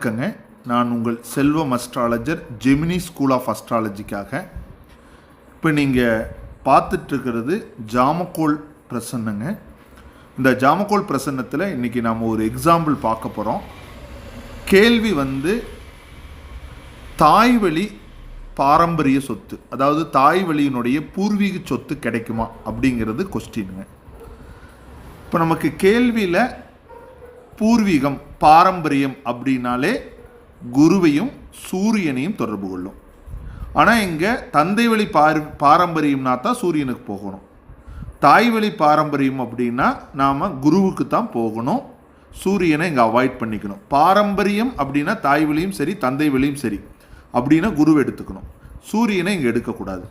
வணக்கங்க நான் உங்கள் Selvam astrologer Gemini school of அஸ்ட்ராலஜிக்காக இப்போ நீங்கள் பார்த்துட்ருக்கிறது ஜாமக்கோல் பிரசன்னங்க. இந்த ஜாமக்கோல் பிரசன்னத்தில் இன்றைக்கி நாம் ஒரு எக்ஸாம்பிள் பார்க்க போகிறோம் கேள்வி வந்து தாய்வழி பாரம்பரிய சொத்து அதாவது தாய் வழியினுடைய பூர்வீக சொத்து கிடைக்குமா அப்படிங்கிறது கொஸ்டினுங்க இப்போ நமக்கு கேள்வியில் பூர்வீகம் பாரம்பரியம் அப்படின்னாலே குருவையும் சூரியனையும் தொடர்பு கொள்ளும். ஆனால் இங்கே தந்தை வழி பார் பாரம்பரியம்னா தான் சூரியனுக்கு போகணும். தாய் வழி பாரம்பரியம் அப்படின்னா நாம் குருவுக்கு தான் போகணும். சூரியனை இங்கே அவாய்ட் பண்ணிக்கணும். பாரம்பரியம் அப்படின்னா தாய் வழியும் சரி தந்தை வழியும் சரி அப்படின்னா குருவை எடுத்துக்கணும். சூரியனை இங்கே எடுக்கக்கூடாது.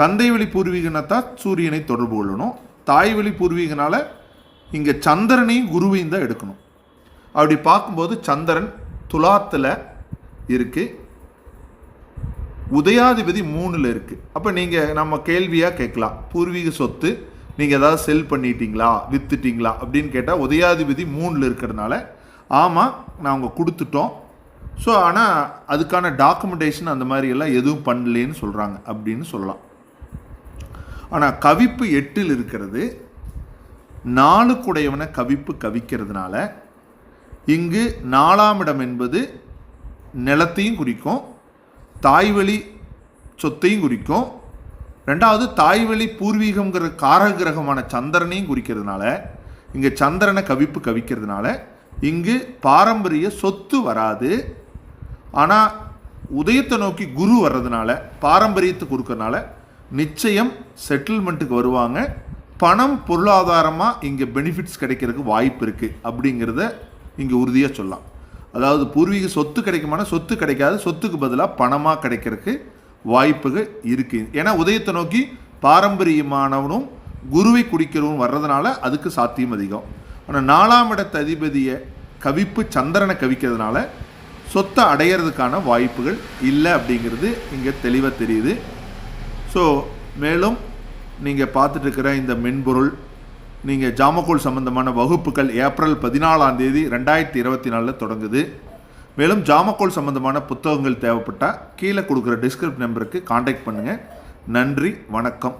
தந்தை வழி பூர்வீகனை தான் சூரியனை தொடர்பு கொள்ளணும். தாய் வழி பூர்வீகனால் இங்கே சந்திரனையும் குருவையும் தான் எடுக்கணும். அப்படி பார்க்கும்போது சந்திரன் துலாத்தில் இருக்குது உதயாதிபதி மூணில் இருக்குது அப்போ நீங்கள் நம்ம கேள்வியாக கேட்கலாம். பூர்வீக சொத்து நீங்கள் ஏதாவது செல் பண்ணிட்டீங்களா விற்றுட்டிங்களா அப்படின்னு கேட்டால் உதயாதிபதி மூணில் இருக்கிறதுனால ஆமாம் நாங்கள் கொடுத்துட்டோம். ஸோ ஆனால் அதுக்கான டாக்குமெண்டேஷன் அந்த மாதிரி எல்லாம் எதுவும் பண்ணலேன்னு சொல்கிறாங்க அப்படின்னு சொல்லலாம். ஆனால் கவிப்பு எட்டில் இருக்கிறது நாளுக்குடையவனை கவிப்பு கவிக்கிறதுனால இங்கு நாலாம் இடம் என்பது நிலத்தையும் குறிக்கும் தாய்வழி சொத்தையும் குறிக்கும். ரெண்டாவது தாய்வழி பூர்வீகங்கிற காரக கிரகமான சந்திரனையும் குறிக்கிறதுனால இங்கே சந்திரனை கவிப்பு கவிக்கிறதுனால இங்கு பாரம்பரிய சொத்து வராது. ஆனால் உதயத்தை நோக்கி குரு வர்றதுனால பாரம்பரியத்தை கொடுக்கறனால நிச்சயம் செட்டில்மெண்ட்டுக்கு வருவாங்க. பணம் பொருளாதாரமாக இங்கே பெனிஃபிட்ஸ் கிடைக்கிறதுக்கு வாய்ப்பு இருக்குது அப்படிங்கிறத இங்கே உறுதியாக சொல்லலாம். அதாவது பூர்வீக சொத்து கிடைக்குமான சொத்து கிடைக்காது சொத்துக்கு பதிலாக பணமாக கிடைக்கிறதுக்கு வாய்ப்புகள் இருக்குது ஏன்னா உதயத்தை நோக்கி பாரம்பரியமானவனும் குருவை குடிக்கிறவனும் வர்றதுனால அதுக்கு சாத்தியம் அதிகம். ஆனால் நாலாம் இடத்த அதிபதியை கவிப்பு சந்திரனை கவிக்கிறதுனால சொத்தை அடையிறதுக்கான வாய்ப்புகள் இல்லை அப்படிங்கிறது இங்கே தெளிவாக தெரியுது. ஸோ மேலும் நீங்கள் பார்த்துட்டுருக்கிற இந்த மென்பொருள் நீங்கள் ஜாமக்கோல் சம்பந்தமான வகுப்புகள் ஏப்ரல் பதினாலாம் தேதி ரெண்டாயிரத்தி இருபத்தி நாலில் தொடங்குது. மேலும் ஜாமக்கோல் சம்பந்தமான புத்தகங்கள் தேவைப்பட்டால் கீழே கொடுக்குற டிஸ்கிரிப்ட் நம்பருக்கு காண்டாக்ட் பண்ணுங்கள் நன்றி வணக்கம்.